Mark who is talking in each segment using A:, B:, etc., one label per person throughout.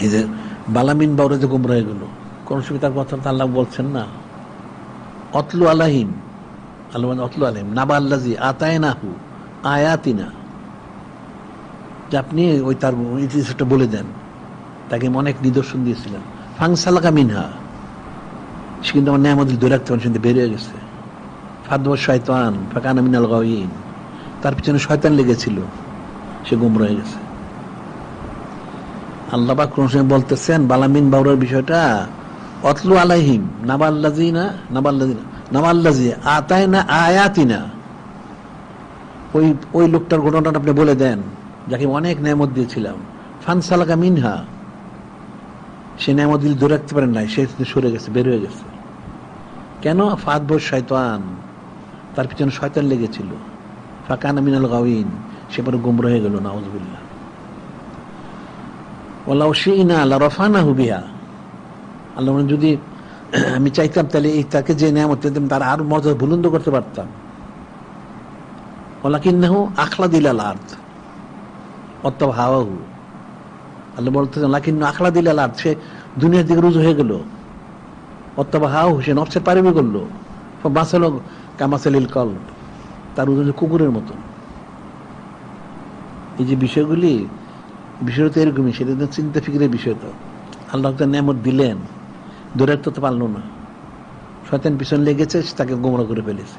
A: এই যে বালামিন বাউরে যে গুমরা হয়ে গেল কোন সময় তার কথা আল্লাহ বলছেন না? অতলু আলাহিম, আল্লাহ অতলু আলাহিম নাবা আল্লাজি আতায় নাহু আয়াতিনা। যে আপনি ওই তার ইতিহাসটা বলে দেন, তাকে অনেক নিদর্শন দিয়েছিলাম। ফাংসালাকা মিনহা, সে কিন্তু আমার ন্যায়ামদিল ধরে রাখতে পারেন কিন্তু বেরিয়ে গেছে। ফাদব শয়তান, ফাঁকানা মিনাল গাইন তার পিছনে শয়তান লেগেছিল, সে গুম রয়ে গেছে। বলতেছেন বালামিন বাউরার বিষয়টা, অতলু নাবাল্লাজিনা নাবাল্লাজিনা না আয়াতিনা। ওই ওই লোকটার ঘটনাটা আপনি বলে দেন, যাকে অনেক নেয়ামত দিয়েছিলাম। ফানসালাকা মিনহা, সে নেয়ামত দিল ধরে রাখতে পারেন নাই, সে সরে গেছে, বের হয়ে গেছে। কেন? ফাঁদ বই শয়তান, তার পিছনে শয়তান লেগেছিল। ফাঁকানা মিনাল গাউইন সে পরে গুমরা হয়ে গেল নাউজবিল্লা ওলাও শিনা আল্লাহ রফানা হুবিয়া আল্লাহ যদি আমি চাইতাম তাহলে এই তাকে যে নেয়ামত দিতাম, তার আরও মর্যাদা বুলন্দ করতে পারতাম। ওলাকিন্নাহু আখলা দিলাল আর্থ অত্তব হাওয়াহু আল্লাহ বলতেছেন লাকিন্ন আখলা দিলাল আর্থ সে দুনিয়ার দিকে রুজু হয়ে গেল। অত্তব হাওয়াহু সে নফসের পারিবি করল। বাঁচালো কামাসালিল কল তার ওজন কুকুরের মতো। এই যে বিষয়গুলি বিষয়টা তো এরকমই, সেটা চিন্তা ফিকিরের বিষয় তো। আল্লাহ তার নেমত দিলেন ধরে তো পারল না। শয়তান পিছন লেগেছে তাকে গোমরা করে ফেলেছে।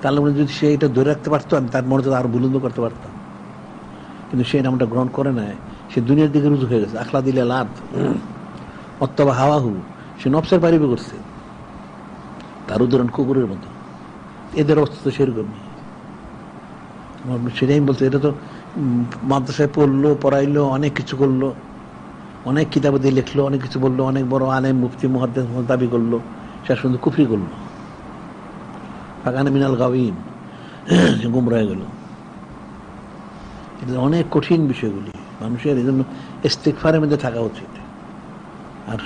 A: তাহলে যদি সে এটা ধরে রাখতে পারতো, আমি তার মর্যাদা আরও বুলন্দ করতে পারতাম। কিন্তু সে নামটা গ্রহণ করে নাই, সে দুনিয়ার দিকে রুজু হয়ে গেছে। আখলা দিলে লাভ অত্তবা হাওয়াহু, সে নফসের পারিবে করছে। তার উদাহরণ কুকুরের মতো। এদের অবস্থা তো সেরকমই। সেটাই বলছি, এটা তো মাদ্রাসায় পড়ল, পড়াইলো, অনেক কিছু করল। অনেক কিতাব দিয়ে লিখলো, অনেক কিছু বলল, অনেক বড় আলেম, মুফতি মহাদ্দেশ দাবি করল। শেষ পর্যন্ত কুফরি করল। মিনাল গাউইন গুমরা হয়ে গেল। এটা অনেক কঠিন বিষয়গুলি। মানুষের এই জন্য ইস্তেকফারের মধ্যে থাকা উচিত। আর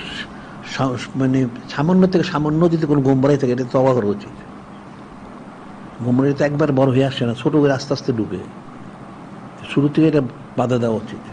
A: মানে সামান্য থেকে সামান্য যদি কোনো গোমরাই থাকে, এটা তবা করা উচিত। গোমরাই তো একবার বড় হয়ে আসছে না, ছোট করে আস্তে আস্তে ঢুকে। শুরু থেকে এটা বাধা দেওয়া উচিত।